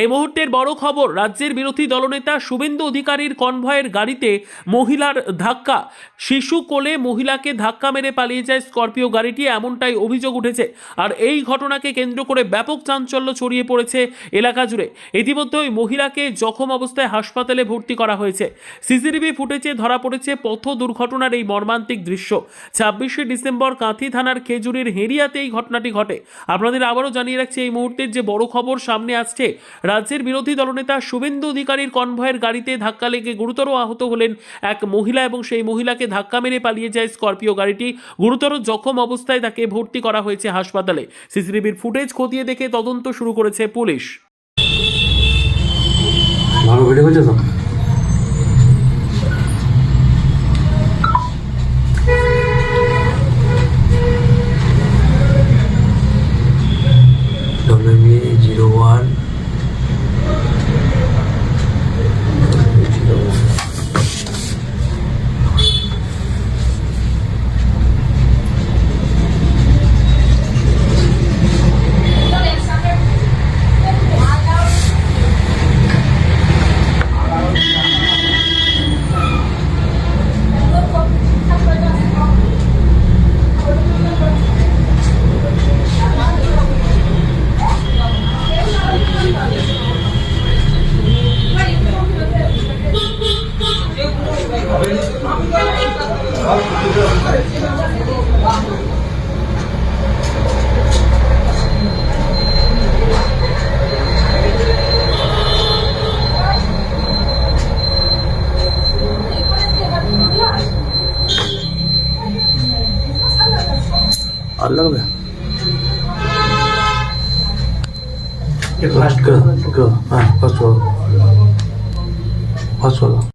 এই মুহূর্তের বড় খবর, রাজ্যের বিরোধী দলনেতা শুভেন্দু অধিকারীর কনভয়ের গাড়িতে মহিলার ধাক্কা। শিশু কোলে মহিলাকে ধাক্কা মেরে পালিয়ে যায় স্করপিও গাড়িটি, এমনটাই অভিযোগ উঠেছে। আর এই ঘটনাকে কেন্দ্র করে ব্যাপক চাঞ্চল্য ছড়িয়ে পড়েছে এলাকা জুড়ে। ইতিমধ্যে ওই মহিলাকে জখম অবস্থায় হাসপাতালে ভর্তি করা হয়েছে। সিসিটিভি ফুটেজে ধরা পড়েছে পথ দুর্ঘটনার এই মর্মান্তিক দৃশ্য। ছাব্বিশে ডিসেম্বর কাঁথি থানার খেজুরির হেরিয়াতে এই ঘটনাটি ঘটে। আপনাদের আবারও জানিয়ে রাখছি, এই মুহূর্তের যে বড় খবর সামনে আসছে রাজ্যের বিরোধী দলনেতা শুভেন্দু অধিকারীর কনভয়ের গাড়িতে ধাক্কা লেগে গুরুতর আহত হলেন এক মহিলা এবং সেই মহিলাকে ধাক্কা মেরে পালিয়ে যায় স্করপিও গাড়িটি। গুরুতর জখম অবস্থায় তাকে ভর্তি করা হয়েছে হাসপাতালে। সিসিটিভির ফুটেজ খতিয়ে দেখে তদন্ত শুরু করেছে police. Zero one ¿Qué pasa? ¿Qué pasa? ¿Qué. Ah,